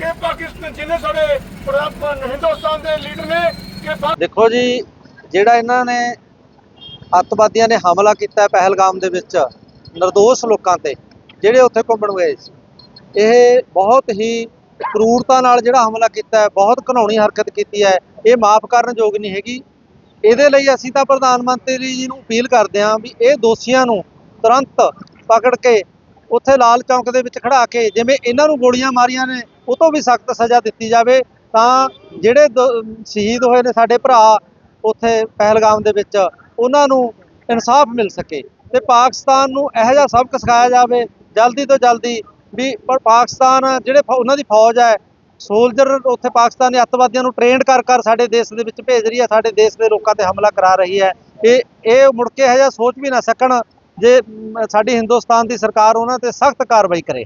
ਕਿ ਪਾਕਿਸਤਾਨ ਜਿਹਨੇ ਸਾਡੇ ਹਿੰਦੁਸਤਾਨ ਦੇ ਲੀਡਰ ਨੇ, ਕਿ ਦੇਖੋ ਜੀ, ਜਿਹੜਾ ਇਹਨਾਂ ਨੇ ਅੱਤਵਾਦੀਆਂ ਨੇ ਹਮਲਾ ਕੀਤਾ ਪਹਿਲਗਾਮ ਦੇ ਵਿੱਚ નિર્ਦੋਸ਼ ਲੋਕਾਂ ਤੇ, ਜਿਹੜੇ ਉੱਥੇ ਘੁੰਮਣ ਗਏ ਸੀ, ਇਹ ਬਹੁਤ ਹੀ ਕਰੂਰਤਾ ਨਾਲ ਜਿਹੜਾ ਹਮਲਾ ਕੀਤਾ ਬਹੁਤ ਘਿਨਾਉਣੀ ਹਰਕਤ ਕੀਤੀ ਹੈ, ਇਹ ਮਾਫ ਕਰਨ ਯੋਗ ਨਹੀਂ ਹੈਗੀ। ਇਹਦੇ ਲਈ ਅਸੀਂ ਤਾਂ ਪ੍ਰਧਾਨ ਮੰਤਰੀ ਜੀ ਨੂੰ ਅਪੀਲ ਕਰਦੇ ਹਾਂ ਵੀ ਇਹ ਦੋਸ਼ੀਆਂ ਨੂੰ ਤੁਰੰਤ ਪਕੜ ਕੇ, ਉੱਥੇ ਲਾਲ ਚੌਂਕ ਦੇ ਵਿੱਚ ਖੜਾ ਕੇ, ਜਿਵੇਂ ਇਹਨਾਂ ਨੂੰ ਗੋਲੀਆਂ ਮਾਰੀਆਂ ਨੇ ਉਹ ਤੋਂ ਵੀ ਸਖਤ ਸਜ਼ਾ ਦਿੱਤੀ ਜਾਵੇ, ਤਾਂ ਜਿਹੜੇ ਦੋ- ਸ਼ਹੀਦ ਹੋਏ ਨੇ ਸਾਡੇ ਭਰਾ ਉੱਥੇ ਪਹਿਲਗਾਮ ਦੇ ਵਿੱਚ, ਉਹਨਾਂ ਨੂੰ ਇਨਸਾਫ ਮਿਲ ਸਕੇ ਤੇ ਪਾਕਿਸਤਾਨ ਨੂੰ ਇਹੋ ਜਿਹਾ ਸਬਕ ਸਿਖਾਇਆ ਜਾਵੇ ਜਲਦੀ ਤੋਂ ਜਲਦੀ ਵੀ ਪਰ ਪਾਕਿਸਤਾਨ ਜਿਹੜੇ ਫੌ- ਉਹਨਾਂ ਦੀ ਫੌਜ ਹੈ, ਸੋਲਜਰ ਉੱਥੇ ਪਾਕਿਸਤਾਨੀ ਅੱਤਵਾਦੀਆਂ ਨੂੰ ਟ੍ਰੇਨਡ ਕਰ ਕਰ ਸਾਡੇ ਦੇਸ਼ ਦੇ ਵਿੱਚ ਭੇਜ ਰਹੀ ਹੈ, ਸਾਡੇ ਦੇਸ਼ ਦੇ ਲੋਕਾਂ ਤੇ ਹਮਲਾ ਕਰਾ ਰਹੀ ਹੈ। ਇਹ ਇਹ ਮੁੜ ਕੇ ਇਹੋ ਜਿਹਾ ਸੋਚ ਵੀ ਨਾ ਸਕਣ ਜੇ ਸਾਡੀ ਹਿੰਦੁਸਤਾਨ ਦੀ ਸਰਕਾਰ ਉਹਨਾਂ ਤੇ ਸਖਤ ਕਾਰਵਾਈ ਕਰੇ।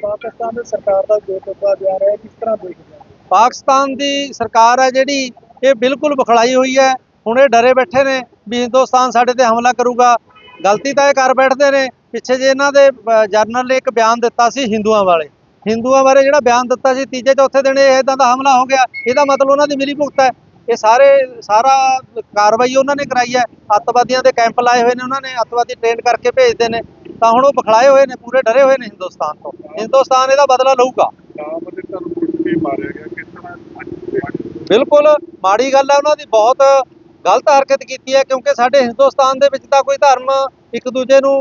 ਪਾਕਿਸਤਾਨ ਦੀ ਸਰਕਾਰ ਦਾ ਜੋ ਤੋਬਾ ਬਿਆਨ ਹੈ, ਕਿਸ ਤਰ੍ਹਾਂ ਦੇਖਦੇ ਪਾਕਿਸਤਾਨ ਦੀ ਸਰਕਾਰ ਹੈ ਜਿਹੜੀ, ਇਹ ਬਿਲਕੁਲ ਬਖਲਾਈ ਹੋਈ ਹੈ। ਹੁਣ ਇਹ ਡਰੇ ਬੈਠੇ ਨੇ ਵੀ ਹਿੰਦੁਸਤਾਨ ਸਾਡੇ ਤੇ ਹਮਲਾ ਕਰੂਗਾ। ਗਲਤੀ ਤਾਂ ਇਹ ਕਰ ਬੈਠਦੇ ਨੇ। ਪਿੱਛੇ ਜੇ ਇਹਨਾਂ ਦੇ ਜਰਨਲ ਨੇ ਇੱਕ ਬਿਆਨ ਦਿੱਤਾ ਸੀ ਹਿੰਦੂਆਂ ਵਾਲੇ ਹਿੰਦੂਆਂ ਬਾਰੇ ਜਿਹੜਾ ਬਿਆਨ ਦਿੱਤਾ ਸੀ ਤੀਜੇ ਚੌਥੇ ਦਿਨ ਇਹ ਇਦਾਂ ਦਾ ਹਮਲਾ ਹੋ ਗਿਆ। ਇਹਦਾ ਮਤਲਬ ਉਹਨਾਂ ਦੀ ਮਿਲੀ ਭੁਗਤ ਹੈ। ਇਹ ਸਾਰੇ, ਸਾਰਾ ਕਾਰਵਾਈ ਉਹਨਾਂ ਨੇ ਕਰਾਈ ਹੈ। ਅੱਤਵਾਦੀਆਂ ਦੇ ਕੈਂਪ ਲਾਏ ਹੋਏ ਨੇ ਉਹਨਾਂ ਨੇ, ਅੱਤਵਾਦੀ ਟ੍ਰੇਨ ਕਰਕੇ ਭੇਜਦੇ ਨੇ। ਤਾਂ ਹੁਣ ਉਹ ਬਖਲਾਏ ਹੋਏ ਨੇ, ਪੂਰੇ ਡਰੇ ਹੋਏ ਨੇ ਹਿੰਦੁਸਤਾਨ ਤੋਂ। ਹਿੰਦੁਸਤਾਨ ਇਹਦਾ ਬਦਲਾ ਲਊਗਾ। ਬਿਲਕੁਲ, ਮਾੜੀ ਗੱਲ ਹੈ, ਉਹਨਾਂ ਦੀ ਬਹੁਤ ਗਲਤ ਹਰਕਤ ਕੀਤੀ ਹੈ, ਕਿਉਂਕਿ ਸਾਡੇ ਹਿੰਦੁਸਤਾਨ ਦੇ ਵਿੱਚ ਤਾਂ ਕੋਈ ਧਰਮ ਇੱਕ ਦੂਜੇ ਨੂੰ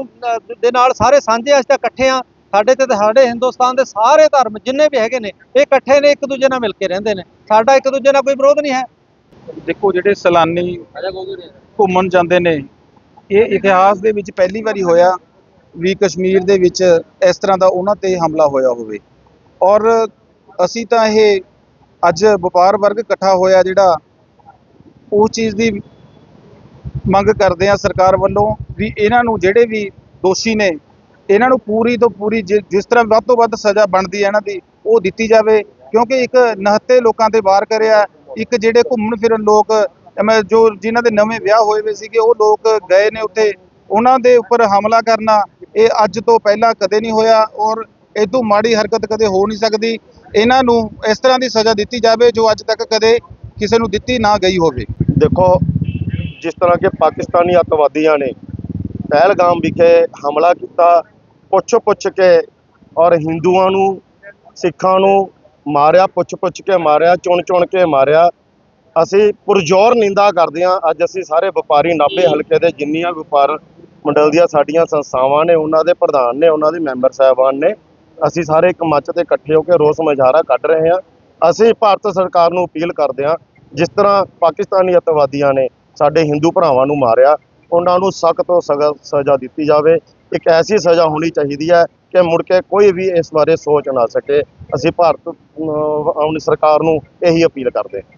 ਦੇ ਨਾਲ ਸਾਰੇ ਸਾਂਝੇ ਅਸੀਂ ਤਾਂ ਇਕੱਠੇ ਆ। ਸਾਡੇ ਤੇ, ਸਾਡੇ ਹਿੰਦੁਸਤਾਨ ਦੇ ਸਾਰੇ ਧਰਮ ਜਿੰਨੇ ਵੀ ਹੈਗੇ ਨੇ, ਇਹ ਇਕੱਠੇ ਨੇ, ਇੱਕ ਦੂਜੇ ਨਾਲ ਮਿਲ ਕੇ ਰਹਿੰਦੇ ਨੇ। ਸਾਡਾ ਇੱਕ ਦੂਜੇ ਨਾਲ ਕੋਈ ਵਿਰੋਧ ਨਹੀਂ ਹੈ। ਦੇਖੋ ਜਿਹੜੇ ਸੈਲਾਨੀ ਘੁੰਮਣ ਜਾਂਦੇ ਨੇ ਇਹ ਇਤਿਹਾਸ ਦੇ ਵਿੱਚ ਪਹਿਲੀ ਵਾਰੀ ਹੋਇਆ ਵੀ ਕਸ਼ਮੀਰ ਦੇ ਵਿੱਚ ਇਸ ਤਰ੍ਹਾਂ ਦਾ ਉਹਨਾਂ ਤੇ ਹਮਲਾ ਹੋਇਆ ਹੋਵੇ। ਔਰ ਅਸੀਂ ਤਾਂ ਇਹ ਅੱਜ ਵਪਾਰ ਵਰਗ ਇਕੱਠਾ ਹੋਇਆ ਜਿਹੜਾ ਉਸ ਚੀਜ਼ ਦੀ ਮੰਗ ਕਰਦੇ ਆ ਸਰਕਾਰ ਵੱਲੋਂ ਵੀ ਇਹਨਾਂ ਨੂੰ ਜਿਹੜੇ ਵੀ ਦੋਸ਼ੀ ਨੇ ਇਹਨਾਂ ਨੂੰ ਪੂਰੀ ਤੋਂ ਪੂਰੀ ਜਿਸ ਤਰ੍ਹਾਂ ਵੱਧ ਤੋਂ ਵੱਧ ਸਜ਼ਾ ਬਣਦੀ ਹੈ ਇਹਨਾਂ ਦੀ ਉਹ ਦਿੱਤੀ ਜਾਵੇ। ਕਿਉਂਕਿ ਇੱਕ ਨਹੱਤੇ ਲੋਕਾਂ ਤੇ ਵਾਰ ਕਰਿਆ ਇੱਕ ਜਿਹੜੇ ਘੁੰਮਣ ਫਿਰਨ ਲੋਕ ਐਵੇਂ ਜੋ ਜਿਨ੍ਹਾਂ ਦੇ ਨਵੇਂ ਵਿਆਹ ਹੋਏ ਵੇ ਸੀਗੇ, ਉਹ ਲੋਕ ਗਏ ਨੇ ਉੱਥੇ। ਉਹਨਾਂ ਦੇ ਉੱਪਰ ਹਮਲਾ ਕਰਨਾ, ਇਹ ਅੱਜ ਤੋਂ ਪਹਿਲਾਂ ਕਦੇ ਨਹੀਂ ਹੋਇਆ ਔਰ ਇਦੋਂ ਮਾੜੀ ਹਰਕਤ ਕਦੇ ਹੋ ਨਹੀਂ ਸਕਦੀ। ਇਹਨਾਂ ਨੂੰ ਇਸ ਤਰ੍ਹਾਂ ਦੀ ਸਜ਼ਾ ਦਿੱਤੀ ਜਾਵੇ ਜੋ ਅੱਜ ਤੱਕ ਕਦੇ ਕਿਸੇ ਨੂੰ ਦਿੱਤੀ ਨਾ ਗਈ ਹੋਵੇ। ਦੇਖੋ, ਜਿਸ ਤਰ੍ਹਾਂ ਕਿ ਪਾਕਿਸਤਾਨੀ ਅੱਤਵਾਦੀਆਂ ਨੇ ਪਹਿਲਗਾਮ ਵਿਖੇ ਹਮਲਾ ਕੀਤਾ ਪੁੱਛ ਪੁੱਛ ਕੇ ਔਰ ਹਿੰਦੂਆਂ ਨੂੰ, ਸਿੱਖਾਂ ਨੂੰ ਮਾਰਿਆ ਪੁੱਛ ਪੁੱਛ ਕੇ ਮਾਰਿਆ ਚੁਣ ਚੁਣ ਕੇ ਮਾਰਿਆ। ਅਸੀਂ ਪੁਰਜ਼ੋਰ ਨਿੰਦਾ ਕਰਦੇ ਹਾਂ। ਅੱਜ ਅਸੀਂ ਸਾਰੇ ਵਪਾਰੀ ਨਾਭੇ ਹਲਕੇ ਦੇ ਜਿੰਨੀਆਂ ਵਪਾਰ ਮੰਡਲ ਦੀਆਂ ਸਾਡੀਆਂ ਸੰਸਥਾਵਾਂ ਨੇ, ਉਹਨਾਂ ਦੇ ਪ੍ਰਧਾਨ ਨੇ, ਉਹਨਾਂ ਦੇ ਮੈਂਬਰ ਸਾਹਿਬਾਨ ਨੇ, ਅਸੀਂ ਸਾਰੇ ਇੱਕ ਮੰਚ ਤੇ ਇਕੱਠੇ ਹੋ ਕੇ ਰੋਸ ਮੁਜ਼ਾਹਰਾ ਕੱਢ ਰਹੇ ਹਾਂ। ਅਸੀਂ ਭਾਰਤ ਸਰਕਾਰ ਨੂੰ ਅਪੀਲ ਕਰਦੇ ਹਾਂ, ਜਿਸ ਤਰ੍ਹਾਂ ਪਾਕਿਸਤਾਨੀ ਅੱਤਵਾਦੀਆਂ ਨੇ ਸਾਡੇ ਹਿੰਦੂ ਭਰਾਵਾਂ ਨੂੰ ਮਾਰਿਆ, ਉਹਨਾਂ ਨੂੰ ਸਖਤ ਤੋਂ ਸਖਤ ਸਜ਼ਾ ਦਿੱਤੀ ਜਾਵੇ। ਇੱਕ ਐਸੀ ਸਜ਼ਾ ਹੋਣੀ ਚਾਹੀਦੀ ਹੈ ਕਿ ਮੁੜ ਕੇ ਕੋਈ ਵੀ ਇਸ ਬਾਰੇ ਸੋਚ ਨਾ ਸਕੇ। ਅਸੀਂ ਭਾਰਤ ਅਹ, ਆਪਣੀ ਸਰਕਾਰ ਨੂੰ ਇਹੀ ਅਪੀਲ ਕਰਦੇ ਹਾਂ।